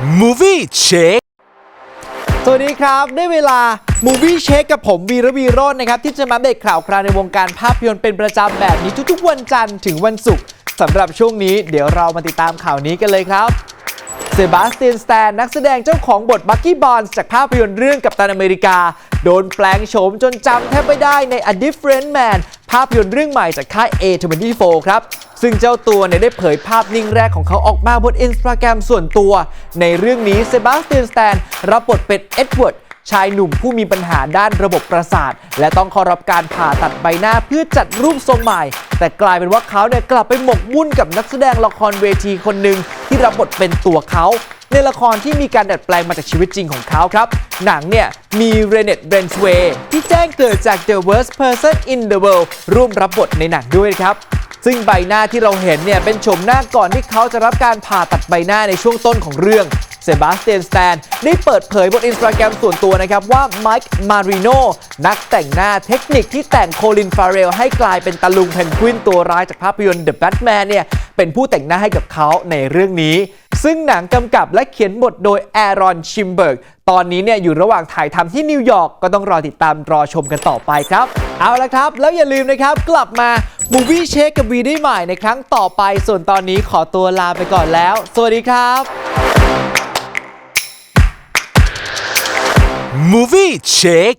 Movie Check สวัสดีครับ ได้เวลา Movie Check กับผมวีระวีโรจน์นะครับ ที่จะมาเด็กข่าวคราวในวงการภาพยนตร์เป็นประจำแบบนี้ทุกๆ วันจันทร์ถึงวันศุกร์สำหรับช่วงนี้ เดี๋ยวเรามาติดตามข่าวนี้กันเลยครับ ซบาสเตียนสแตนนักแสดงเจ้าของบทบักกี้บอลจากภาพยนตร์เรื่องกัปตันอเมริกา โดนแปลงโฉมจนจำแทบไม่ได้ใน A Different Man ภาพยนตร์เรื่องใหม่จากค่าย A24 ครับ ซึ่งเจ้าตัวเนี่ยได้เผยภาพนิ่งแรกของเขาออกมาบนอินสตาแกรมส่วนตัว ในเรื่องนี้เซบาสเตียนสแตนรับบทเป็นเอ็ดเวิร์ด ชายหนุ่มผู้มีปัญหาด้านระบบประสาท และต้องเข้ารับการผ่าตัดใบหน้าเพื่อจัดรูปทรงใหม่ แต่กลายเป็นว่าเขาเนี่ยกลับไปหมกมุ่นกับนักแสดงละครเวทีคนหนึ่งที่รับบทเป็นตัวเขาในละครที่มีการดัดแปลงมาจากชีวิตจริงของเขาครับ หนังเนี่ยมีเรเนตเบรนสเวย์ที่แจ้งเกิดจาก The Worst Person in the World ร่วมรับบทในหนังด้วยครับ ซึ่งใบหน้าที่เราเห็นเนี่ยเป็นชมหน้าก่อนที่เขาจะรับการผ่าตัดใบหน้าในช่วงต้นของเรื่องเซบาสเตียนสแตนได้เปิดเผยบนอินสตาแกรมส่วนตัวนะครับว่าไมค์มาริโนนักแต่งหน้าเทคนิคที่แต่งโคลินฟาเรลให้กลายเป็นตะลุงเพนกวินตัวร้ายจากภาพยนตร์ The Batman เนี่ยเป็นผู้แต่งหน้าให้กับเขาในเรื่องนี้ ซึ่งหนังกำกับและเขียนบทโดยแอรอนชิมเบิร์ก ตอนนี้เนี่ยอยู่ระหว่างถ่ายทำที่นิวยอร์กก็ต้องรอติดตามรอชมกันต่อไปครับ เอาละครับ แล้วอย่าลืมนะครับ กลับมา Movie Check กับวีได้ใหม่ในครั้งต่อไป ส่วนตอนนี้ขอตัวลาไปก่อนแล้ว สวัสดีครับ Movie Check